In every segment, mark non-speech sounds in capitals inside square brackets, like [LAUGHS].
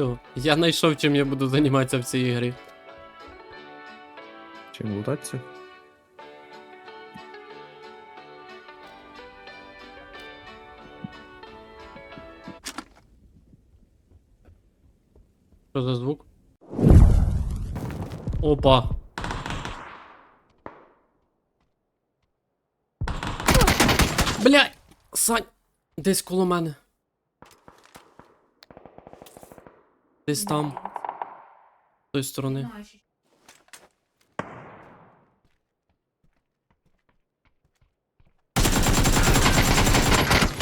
Все, я знайшов, чим я буду займатися в цій грі. Чим лутатися? Що за звук? Опа. Блядь! Сань! Десь коло мене. Десь там. З тої сторони.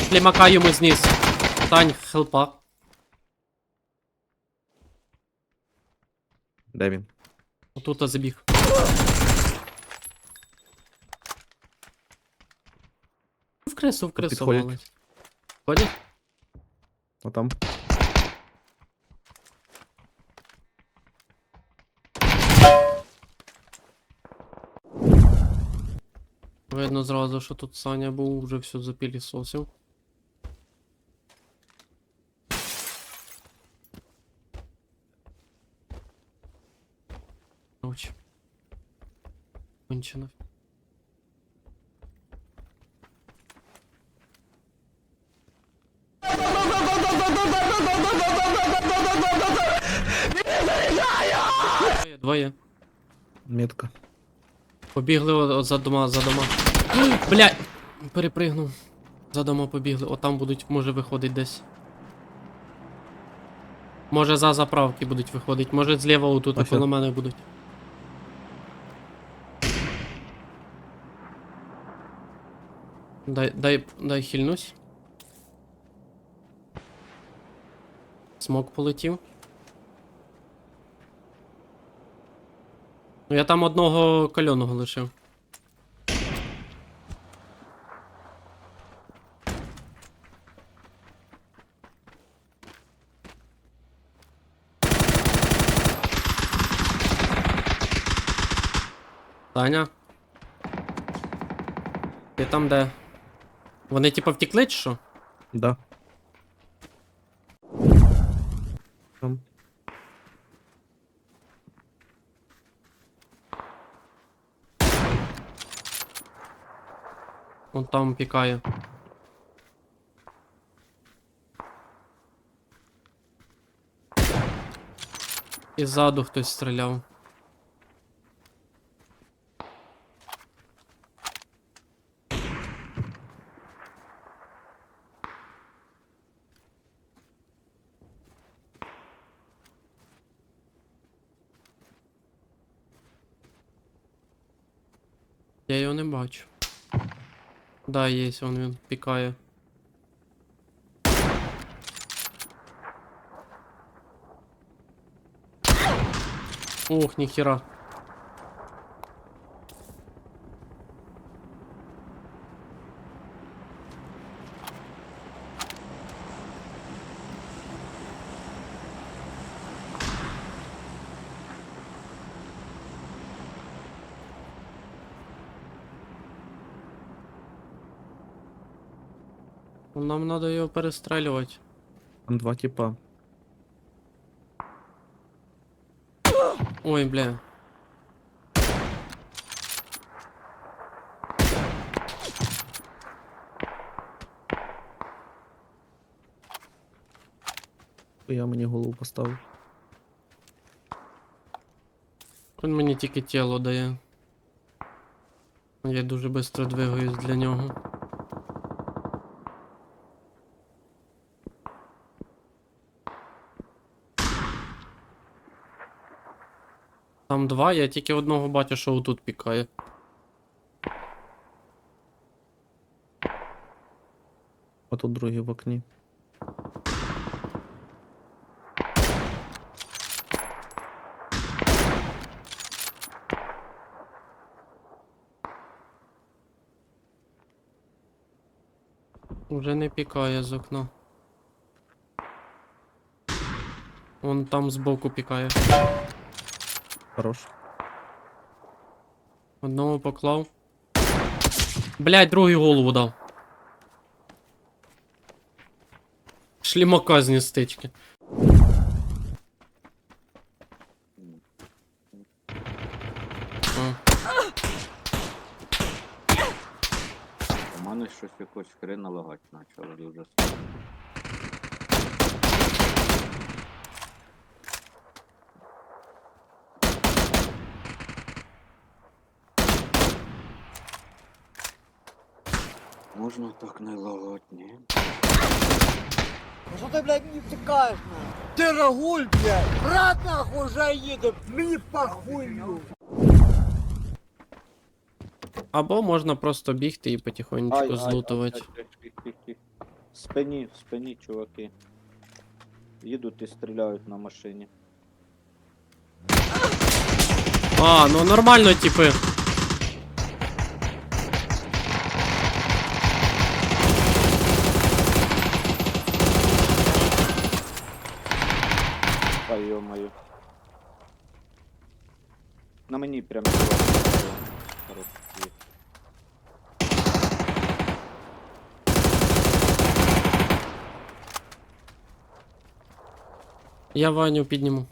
Шлімака йому зніс. Сань, хелпа. Де він? Отут забіг. В кресу, в кресу підходять. валить. Ходять? А там. Видно зразу, що тут Саня був, вже все запілісосив. Короче. Кончено. Двоє. Метка. Побігли о- о- за дома, за дома. Блядь! Перепригнув. За дома побігли. О, там будуть, може, виходить десь. Може за заправки будуть виходить. Може зліва отут Ось коло мене будуть. Дай, дай, дай хильнусь. Смок полетів. Ну я там одного кальоного лишив. Таня. Ти там де? Вони типа втекли чи що? Да. Там. Он там пікає. І ззаду хтось стріляв. Я його не бачу. Да, есть, он він пікає. Ох, ніхера. Нам надо його перестрелювати. Там два типа. Ой, бля. Я мені голову поставив. Він мені тільки тіло дає. Я дуже швидко двигаюсь для нього. Там два, я тільки одного бачу, що отут пікає. А тут другий в окні. Уже не пікає з окна. Вон там збоку пікає. Хорош. Одного поклав. Блять, другий голову дав. Шлімака з ністички. У мене щось якось скрина лагать почало дуже. Можна так не лагать, ні? Ну Що ти, блядь, не втикаєш, нахуй? Ти рагуль, блядь! Брат нахуй вже їде, мені похуй, ну. Або можна просто бігти і потихонечку злутувати. ай, ай, тих, тих. В спині, в спині, чуваки. Їдуть і стріляють на машині. А, ну нормально, типи. Йо-моє. На мені прям. Хорош. Я Ваню підніму.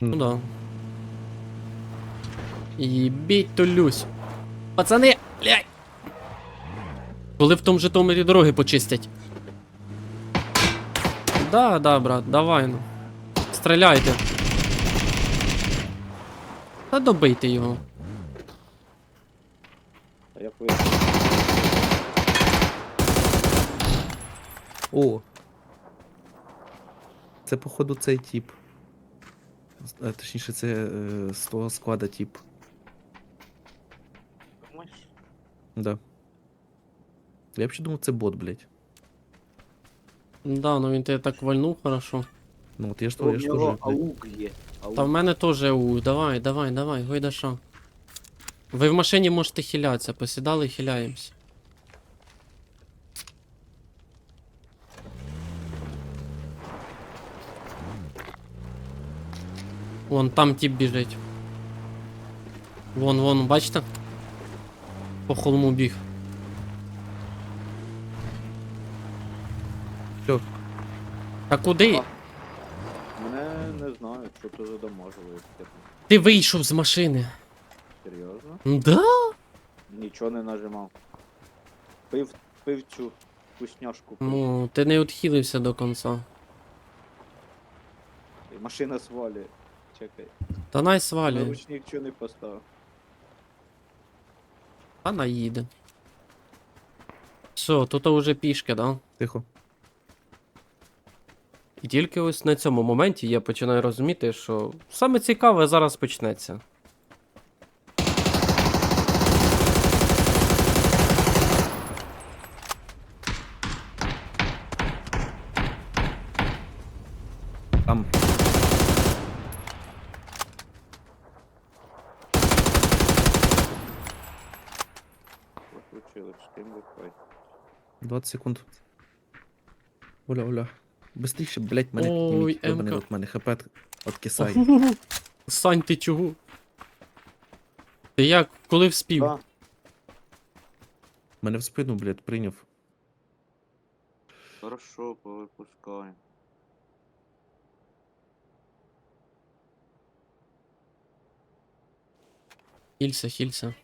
Ну да. Їбіть толюсь. Пацани, блядь. Коли в тому Житомирі дороги почистять. Да, да, брат, давай ну. Стріляйте. Та добийте його. А як ви О! Це, походу, цей тип. З- е, Точніше, це е, з того склада тип. думаєш? Да. Я взагалі думав, це бот, блядь. Да, ну він тебе так вальнув хорошо. Ну от я ж То я ж блядь. аук є. Аук. Та в мене теж у. Давай, давай, давай, гойдаша. Ви в машині можете хилятися, посідали, хиляємось. Вон там тип біжить. Вон, вон, бачите? По холму біг. Всьо. Та куди? А. Що то задоможили, Ти вийшов з машини. серйозно. Да? Нічого не нажимав. Пив, пив цю вкусняшку. Ну, ти не відхилився до кінця. Машина свалює. Чекай. Та най свалює. Наручник чого не поставив. Та наїде. Все, тут уже пішки, да? Тихо. І тільки ось на цьому моменті я починаю розуміти, що саме цікаве зараз почнеться. Там. Ким виходить? 20 секунд. Оля, Оля. Быстріше, блять, мене Ой, підніміть. От мене хп откисає. [LAUGHS] Сань, ти чого? Ти як, коли вспів? Да. Мене в спину, блядь, прийняв. Хорошо, повипускаємо. Хілься, хілься.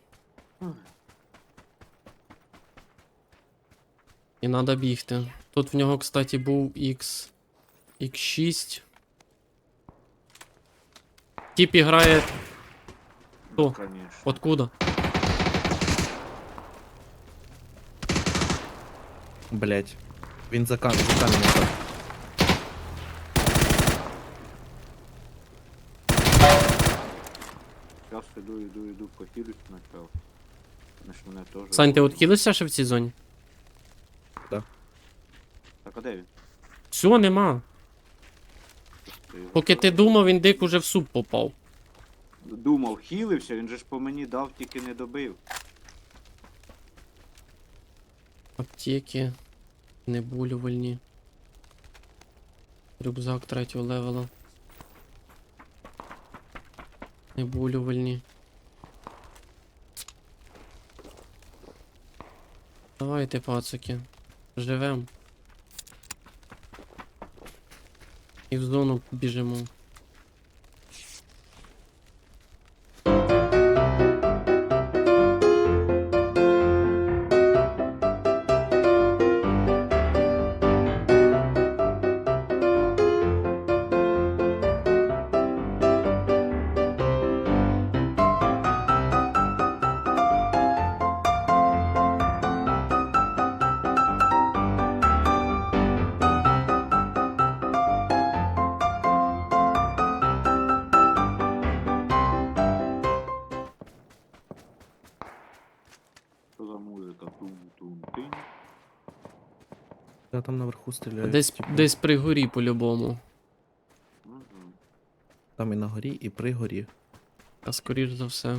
І надо бігти. Тут в нього, кстати, був X. X6. Тіп грає. Ну, Хто? конечно. Откуда? Блять. Він за камінь, за камінь. став. Зараз іду, іду, іду, похилюсь. Вони ж мене теж... Сань, ти відхилився ще в цій зоні? Так, а де він? Все, нема. Ти його Поки ти думав, він дик уже в суп попав. Думав, хілився, він же ж по мені дав, тільки не добив. Аптеки. Неболювальні. Рюкзак третього левела. Неболювальні. Давайте, пацаки. Живем. І в зону біжимо. Там наверху стріляю. Десь, типу, десь при горі по-любому. Там і на горі, і при горі. А скоріш за все.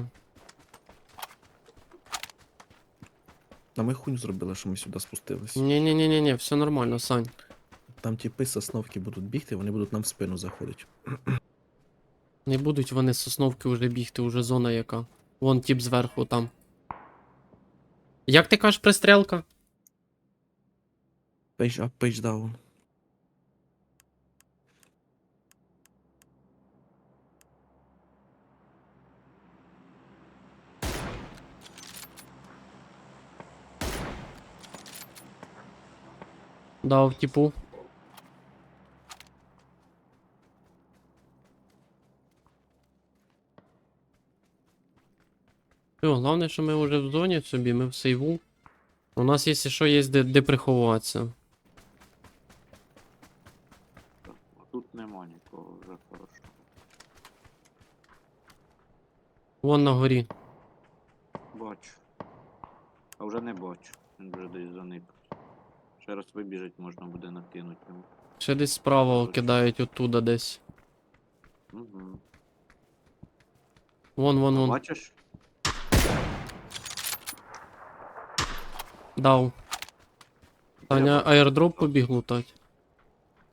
На ми хунь зробили, що ми сюди спустились. Ні-ні-ні-ні, все нормально, Сань. Там типи сосновки будуть бігти, вони будуть нам в спину заходити. Не будуть вони сосновки вже бігти, уже зона яка. Вон тіп зверху там. Як ти кажеш пристрелка? Пейдж ап, пейдж даун. Дав типу. Все, головне, що ми вже в зоні собі, ми в сейву. У нас, якщо що, є де, де приховуватися. Так, а Тут нема нікого, вже хорошо. Вон на горі. Бачу. А вже не бачу. Він вже десь заник. Ще раз вибіжить можна буде накинути йому. Ще десь справа кидають оттуда десь. Угу. Вон, вон, вон. Бачиш? Дав. Таня аердроп побіг лутать.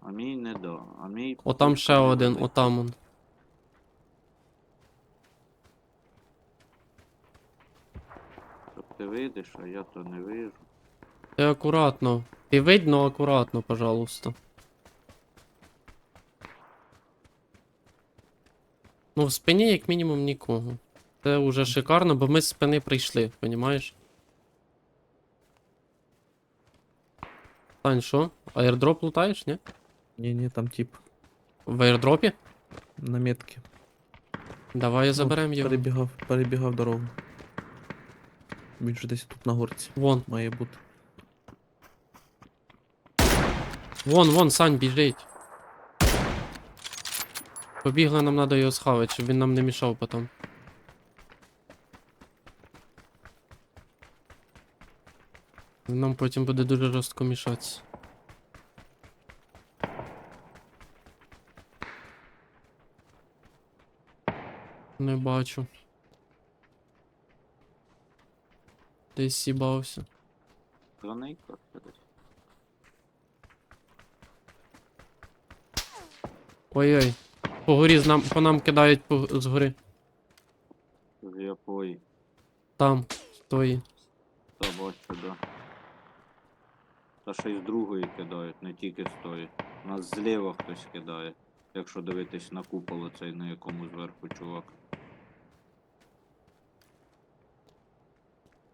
А мій не да. А мій. Отам ще один, отам он. Ти вийдеш, а я то не вижу. Ти акуратно. Ти видно акуратно, пожалуйста. Ну, в спині, як мінімум, нікого. Це вже шикарно, бо ми з спини прийшли, понімаєш? Тань, що? Аердроп лутаєш, ні? Ні, ні, там тип В аердропі? на метки. Давай Ну, заберем його. Перебігав, перебігав дорогу. Він вже десь тут на горці. Вон, Має бути. вон, вон, Сань, біжить. Побігли, нам треба його схавати, щоб він нам не мішав потім. Нам потім буде дуже жорстко мішатися. Не бачу. Десь сібався. Зонейка десь. Ой-ой. По горі з нам, по нам кидають по, з гори. З якої? Там, стої. Та бачу, да. Та ще й з другої кидають, не тільки з тої. Нас зліва хтось кидає. Якщо дивитись на купол оцей, на якому зверху чувак.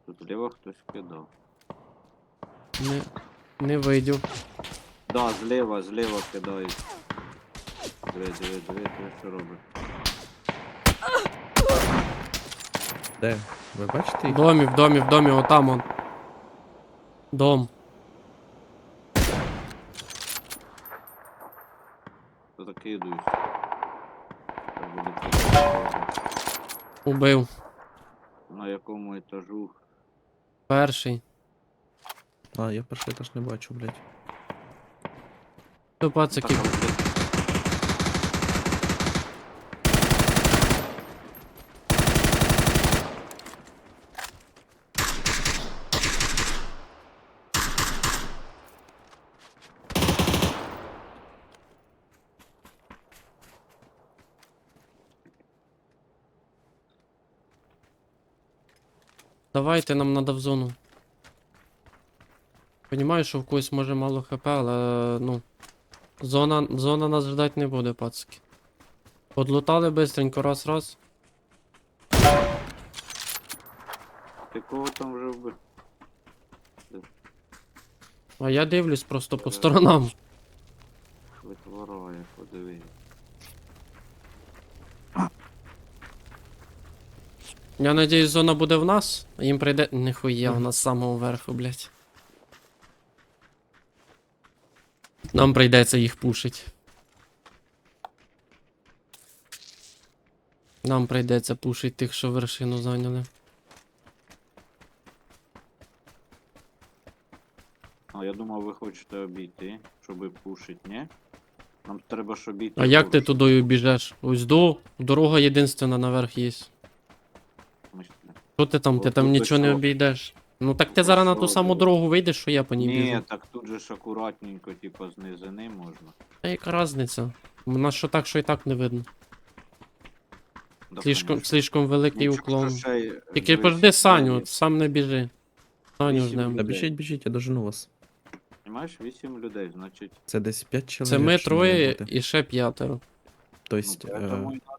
Тут зліва хтось кидав. Не, не видів. Да, зліва, зліва кидають. Диви, диви, диви, диви, що робить. Де? Ви бачите В їх? домі, в домі, в домі, отам он. Дом. То закидуюсь. Це. Убив. На якому етажу? Перший. А, я перший теж не бачу, блядь. Хто пацаки? Так, Давайте, нам надо в зону. Понімаю, що в когось може мало хп, але ну. Зона, зона нас ждать не буде, пацки. Подлутали бистренько, раз, раз. Ти кого там вже вбив? А я дивлюсь просто по сторонам. Витворяє, подиви. Я надіюсь, зона буде в нас, а їм прийде. Ніхуя, у нас з самого верху, блядь. Нам прийдеться їх пушить. Нам прийдеться пушить тих, що вершину зайняли. А я думав, ви хочете обійти, щоб пушить, ні? Нам треба ж обійти. А як ти тудою біжеш? Ось до, дорога єдинственна наверх є. Що ти там? Ти там нічого не обійдеш. Ну так ти зараз на ту саму ну? дорогу вийдеш, що я по ній Ні, біжу. так тут же ж акуратненько, типа, з низини можна. Та яка різниця? У нас що так, що і так не видно. Да, Слишком, конечно. слишком великий Ну, уклон. е, Тільки дивись, пожди Саню, от сам не біжи. Саню Вісім ждем. людей. Та біжіть, біжіть, я дожену вас. Понімаєш, 8 людей, значить. Це десь 5 чоловік. Це ми що має троє бути. і ще п'ятеро. Тобто, Ну, е,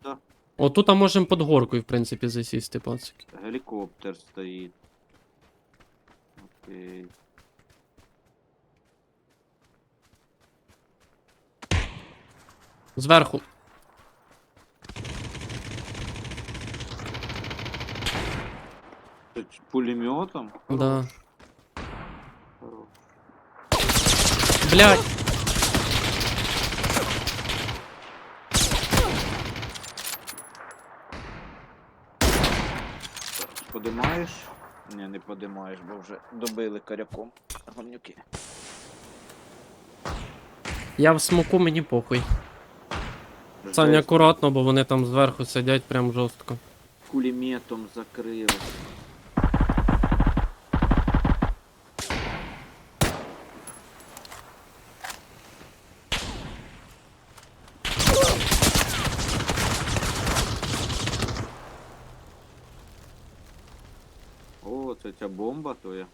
надо. Отут а можемо під горкою, в принципі, засісти, пацики. Гелікоптер стоїть. Окей. Зверху. Це пулеметом? Да. Блять! Подимаєш? Ні, не подимаєш, бо вже добили коряком. Гомнюки. Я в смоку, мені похуй. Саня, акуратно, бо вони там зверху сидять прям жорстко. кулеметом закрили. О,